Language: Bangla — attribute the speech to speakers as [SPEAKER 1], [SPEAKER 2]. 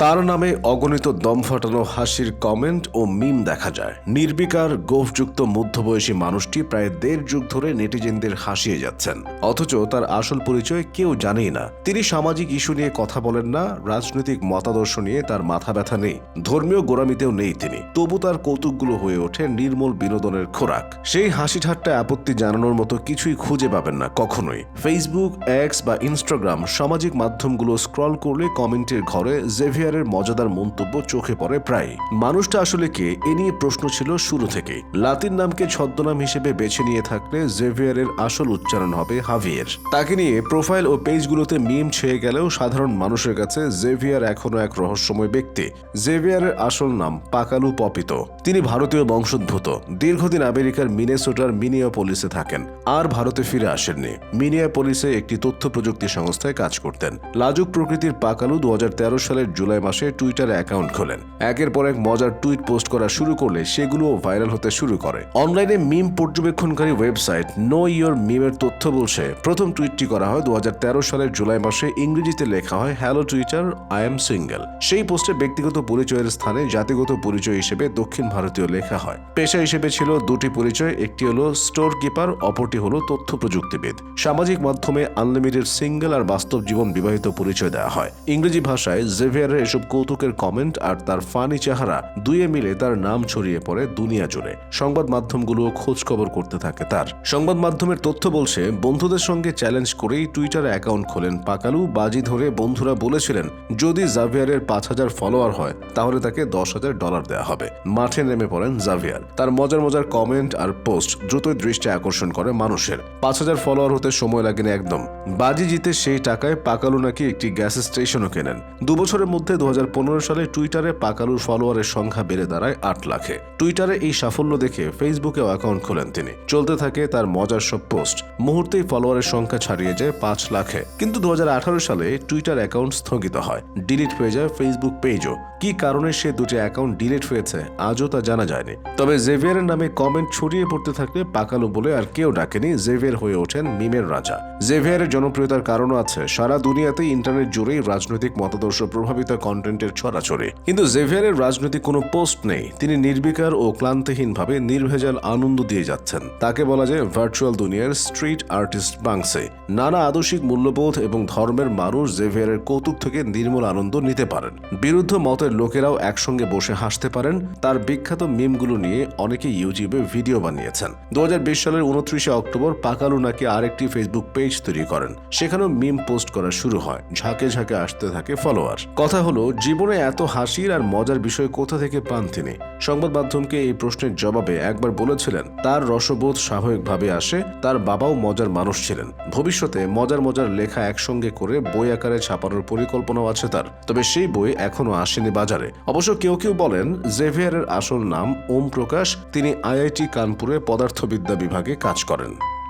[SPEAKER 1] তার নামে অগণিত দম ফাটানো হাসির কমেন্ট ও মিম দেখা যায়। নির্বিকার গোফযুক্ত মধ্যবয়সী মানুষটি প্রায় দেড় যুগ ধরে নেটিজেনদের হাসিয়ে যাচ্ছেন। অথচ তার আসল পরিচয় কেউ জানেই না। তিনি সামাজিক ইস্যু নিয়ে কথা বলেন না, রাজনৈতিক মতাদর্শ নিয়ে তার মাথা ব্যথা নেই। ধর্মীয় গোড়ামিতেও নেই তিনি। তবু তার কৌতুকগুলো হয়ে ওঠে নির্মল বিনোদনের খোরাক। সেই হাসি ঠাট্টায় আপত্তি জানানোর মতো কিছুই খুঁজে পাবেন না কখনোই। ফেসবুক এক্স বা ইনস্টাগ্রাম সামাজিক মাধ্যমগুলো স্ক্রল করলে কমেন্টের ঘরে জেভিয়ারের মজাদার মন্তব্য চোখে পড়ে প্রায়। মানুষটা আসলে কে? এ নিয়ে প্রশ্ন ছিল শুরু থেকেই। লাতিন নামকে ছদ্মনাম হিসেবে বেছে নিয়ে থাকলে জেভিয়ারের আসল উচ্চারণ হবে হাভিয়ের। তাকে নিয়ে প্রোফাইল ও পেজগুলোতে মিম ছেয়ে গেলেও সাধারণ মানুষের কাছে জেভিয়ার এখনও এক রহস্যময় ব্যক্তি। জেভিয়ারের আসল নাম পাকালু পপিত। তিনি ভারতীয় বংশোদ্ভূত। দীর্ঘদিন আমেরিকার মিনেসোটার মিনিয়াপোলিসে থাকেন। আর ভারতে ফিরে আসেননি। মিনিয়াপোলিসে একটি তথ্য প্রযুক্তি সংস্থায় কাজ করতেন। লাজুক প্রকৃতির পাকালু দু হাজার তেরো সালের জুলাই মাসে টুইটারে অ্যাকাউন্ট খোলেন। একের পর এক মজার টুইট পোস্ট করা শুরু করলে সেগুলোও ভাইরাল হতে শুরু করে। অনলাইনে মিম পর্যবেক্ষণকারী ওয়েবসাইট নো ইয়োর মিমের তথ্য বলছে, প্রথম টুইটটি করা হয় দু সালের জুলাই মাসে। ইংরেজিতে লেখা হয় hello Twitter I am single সেই পোস্টে ব্যক্তিগত পরিচয়ের স্থানে জাতিগত পরিচয় হিসেবে দক্ষিণ ভারতীয় লেখা হয়। পেশা হিসেবে ছিল দুটি পরিচয়, একটি হলো স্টোর কিপার অপরটি হলো তথ্য প্রযুক্তিবিদ। সামাজিক মাধ্যমে আনলিমিটেড সিঙ্গেল আর বাস্তব জীবন বিবাহিত পরিচয় দেওয়া হয়। ইংরেজি ভাষায় জেভিয়ারের এসব কৌতুকের কমেন্ট আর তার ফানি চেহারা দুয়ে মিলে তার নাম ছড়িয়ে পড়ে দুনিয়া জুড়ে। সংবাদ মাধ্যমগুলো খোঁজ খবর করতে থাকে তার। সংবাদ মাধ্যমের তথ্য বলছে, বন্ধুদের সঙ্গে চ্যালেঞ্জ করেই টুইটারে অ্যাকাউন্ট খোলেন পাকালু, বাজি ধরে বন্ধুরা বলেছিলেন, যদি জাভিয়ারের পাঁচ হাজার ফলোয়ার হয়, তাহলে তাকে দশ হাজার ডলার দেওয়া হবে। মাঠে নেমে পড়েন জাভিয়ার তার মজার মজার কমেন্ট আর পোস্ট দ্রুতই দৃষ্টি আকর্ষণ করে মানুষের। পাঁচ হাজার ফলোয়ার হতে সময় লাগেনি একদম। বাজি জিতে সেই টাকায় পাকালু নাকি একটি গ্যাস স্টেশনও কেনেন। দুবছরের মধ্যে দু হাজার পনেরো সালে টুইটারে পাকালুর ফলোয়ারের সংখ্যা বেড়ে দাঁড়ায় আট লাখে। টুইটারে এই সাফল্য দেখে ফেসবুকেও অ্যাকাউন্ট খোলেন তিনি। চলতে থাকে তার মজার সব পোস্ট মুহূর্তেই ফলোয়ারের সংখ্যা ছাড়িয়ে যায় পাঁচ লাখে। কিন্তু দু সালে টুইটার অ্যাকাউন্ট স্থগিত হয়। ডিলিট হয়ে যায় ফেসবুক পেজও কি কারণে সে দুটি অ্যাকাউন্ট ডিলিট হয়েছে, আজও তা জানা যায়নি। তবে জেভিয়ারের নামে কমেন্ট ছড়িয়ে পড়তে থাকলে পাকালু বলে আর কেউ ডাকেনি জেভিয়ার হয়ে ওঠেন মিমের রাজা। জেভিয়ারের জনপ্রিয়তার কারণও আছে। সারা দুনিয়াতে ইন্টারনেট জুড়েই রাজনৈতিক মতাদর্শ প্রভাবিত কন্টেন্টের ছড়াছড়ি। কিন্তু জেভিয়ারের রাজনৈতিক কোনো পোস্ট নেই। তিনি নির্বিকার ও ক্লান্তিহীনভাবে নির্ভেজাল আনন্দ দিয়ে যাচ্ছেন। তাকে বলা যায় ভার্চুয়াল দুনিয়ার স্ট্রিট আর্টিস্ট বাংসে নানা আদর্শিক মূল্যবোধ এবং ধর্মের মানুষ জেভিয়ারের কৌতুক থেকে নির্মল আনন্দ নিতে পারেন। বিরুদ্ধ মতের লোকেরাও একসঙ্গে বসে হাসতে পারেন। তার বিখ্যাত মিমগুলো নিয়ে অনেকে ইউটিউবে ভিডিও বানিয়েছেন। দু হাজার বিশ সালের উনত্রিশে অক্টোবর পাকালু নাকি আরেকটি ফেসবুক পেজ তৈরি করেন। সেখানেও মিম পোস্ট করা শুরু হয়। ঝাঁকে ঝাঁকে আসতে থাকে ফলোয়ার কথা হলো, জীবনে এত হাসির আর মজার বিষয় কোথা থেকে পান তিনি? সংবাদ মাধ্যমকে এই প্রশ্নের জবাবে একবার বলেছিলেন, তার রসবোধ স্বাভাবিকভাবে আসে, তার বাবাও মজার মানুষ ছিলেন। ভবিষ্যতে মজার মজার লেখা একসঙ্গে করে বই আকারে ছাপানোর পরিকল্পনাও আছে তার। তবে সেই বই এখনও আসেনি বাজারে। অবশ্য কেউ কেউ বলেন, জেভিয়ারের আসল নাম ওম প্রকাশ তিনি আইআইটি কানপুরে পদার্থবিদ্যা বিভাগে কাজ করেন।